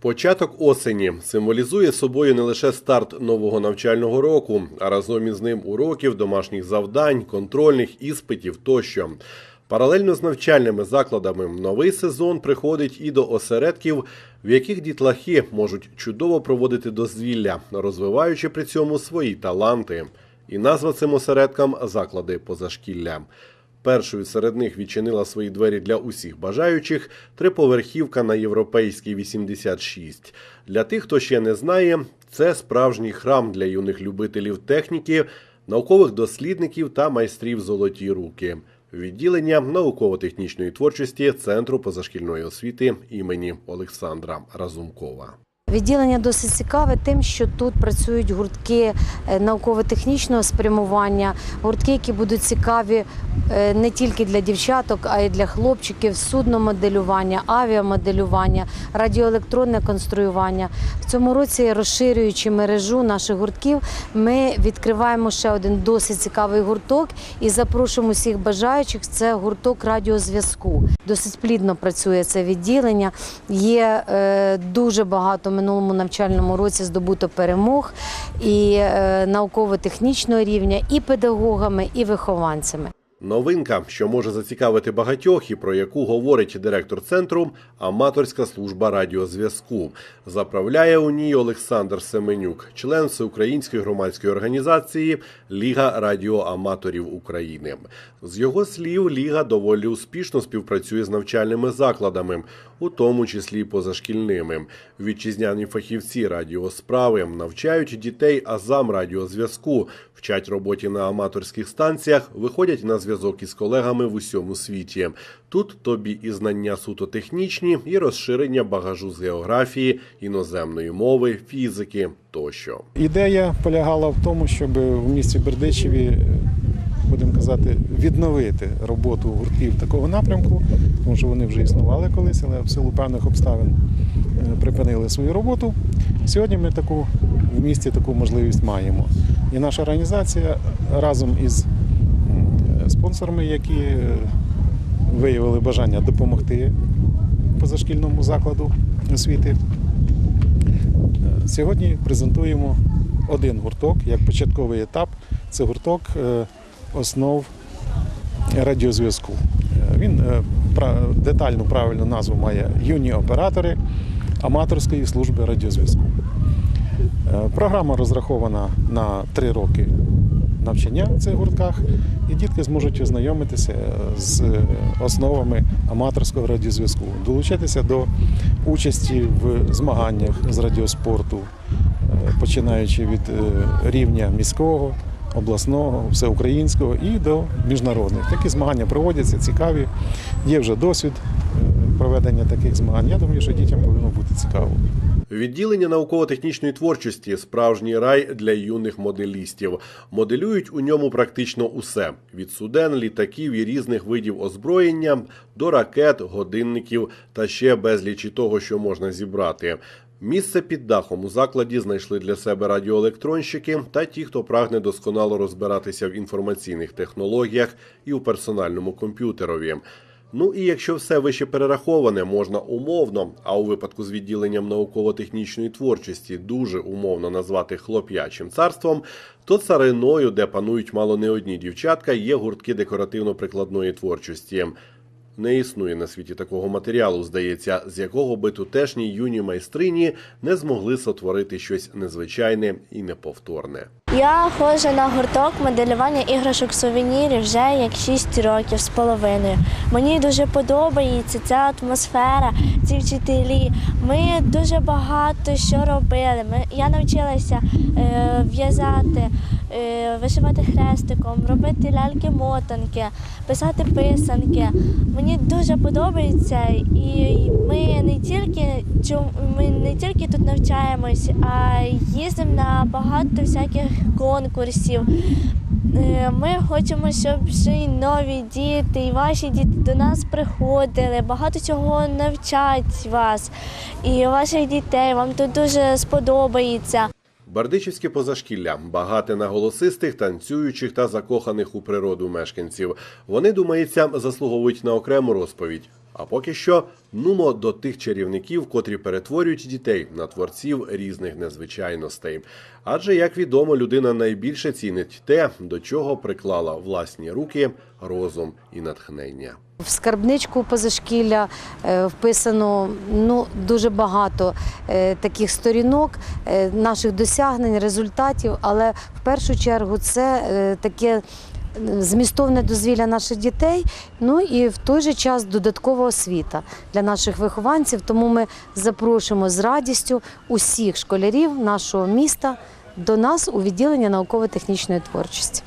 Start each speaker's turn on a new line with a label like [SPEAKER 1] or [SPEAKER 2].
[SPEAKER 1] Початок осені символізує собою не лише старт нового навчального року, а разом із ним уроків, домашніх завдань, контрольних іспитів тощо. Паралельно з навчальними закладами новий сезон приходить і до осередків, в яких дітлахи можуть чудово проводити дозвілля, розвиваючи при цьому свої таланти. І назва цим осередкам заклади позашкілля. Першою серед них відчинила свої двері для усіх бажаючих триповерхівка на європейській 86. Для тих, хто ще не знає, це справжній храм для юних любителів техніки, наукових дослідників та майстрів золоті руки. Відділення науково-технічної творчості Центру позашкільної освіти імені Олександра Разумкова.
[SPEAKER 2] Відділення досить цікаве тим, що тут працюють гуртки е, науково-технічного спрямування, гуртки, які будуть цікаві е, не тільки для дівчаток, а й для хлопчиків, судномоделювання, авіамоделювання, радіоелектронне конструювання. В цьому році, розширюючи мережу наших гуртків, ми відкриваємо ще один досить цікавий гурток і запрошуємо усіх бажаючих. Це гурток радіозв'язку. Досить плідно працює це відділення. Є е, дуже багато минулому навчальному році здобуто перемог і е, науково-технічного рівня, і педагогами, і вихованцями.
[SPEAKER 1] Новинка, що може зацікавити багатьох, і про яку говорить директор центру, аматорська служба радіозв'язку. Заправляє у ній Олександр Семенюк, член Всеукраїнської громадської організації Ліга радіоаматорів України. З його слів, Ліга доволі успішно співпрацює з навчальними закладами, у тому числі позашкільними. Вітчизняні фахівці радіосправи навчають дітей азам радіозв'язку, вчать роботі на аматорських станціях, виходять на зв'язок із колегами в усьому світі. Тут тобі і знання суто технічні, і розширення багажу з географії, іноземної мови, фізики тощо.
[SPEAKER 3] Ідея полягала в тому, щоб в місті Бердичеві, е, будемо казати, відновити роботу гуртків такого напрямку, тому що вони вже існували колись, але в силу певних обставин е, припинили свою роботу. Сьогодні ми таку в місті таку можливість маємо. І наша організація разом із спонсорами, які е, виявили бажання допомогти позашкільному закладу освіти. Сьогодні презентуємо один гурток як початковий етап. Це гурток е, основ радіозв'язку. Е, Він е, детальну правильну назву має юні оператори аматорської служби радіозв'язку. Е, Програма розрахована на три роки навчання в цих гуртках, і дітки зможуть ознайомитися з основами аматорського радіозв'язку, долучитися до участі в змаганнях з радіоспорту, е, починаючи від е, рівня міського, обласного, всеукраїнського і до міжнародних. Такі змагання проводяться цікаві. Є вже досвід е, проведення таких змагань. Я думаю, що дітям повинно бути цікаво.
[SPEAKER 1] Відділення науково-технічної творчості справжній рай для юних моделістів. Моделюють у ньому практично усе: від суден, літаків і різних видів озброєння до ракет, годинників та ще безлічі того, що можна зібрати. Місце під дахом у закладі знайшли для себе радіоелектронщики та ті, хто прагне досконало розбиратися в інформаційних технологіях і у персональному комп'ютерові. Ну і якщо все вище перераховане можна умовно, а у випадку з відділенням науково-технічної творчості дуже умовно назвати хлоп'ячим царством, то цариною, де панують мало не одні дівчатка, є гуртки декоративно-прикладної творчості. Не існує на світі такого матеріалу, здається, з якого би тутешні юні майстрині не змогли сотворити щось незвичайне і неповторне.
[SPEAKER 4] Я ходжу на гурток моделювання іграшок сувенірів вже як 6 років з половиною. Мені дуже подобається ця атмосфера, ці вчителі. Ми дуже багато що робили. Ми, я навчилася е, в'язати, е, вишивати хрестиком, робити ляльки-мотанки, писати писанки. Мені дуже подобається, і ми не тільки ми не тільки тут навчаємось, а їздимо на багато всяких конкурсів. Е, Ми хочемо, щоб й нові діти, і ваші діти до нас приходили, багато чого навчать вас і ваших дітей. Вам тут дуже сподобається.
[SPEAKER 1] Бердичівське позашкілля багате на голосистих, танцюючих та закоханих у природу мешканців. Вони, думається, заслуговують на окрему розповідь. А поки що нумо до тих чарівників, котрі перетворюють дітей на творців різних незвичайностей. Адже, як відомо, людина найбільше цінить те, до чого приклала власні руки, розум і натхнення.
[SPEAKER 2] В скарбничку позашкілля е, вписано ну, дуже багато е, таких сторінок, е, наших досягнень, результатів, але в першу чергу це таке змістовне дозвілля наших дітей, ну і в той же час додаткова освіта для наших вихованців. Тому ми запрошуємо з радістю усіх школярів нашого міста до нас у відділення науково-технічної творчості.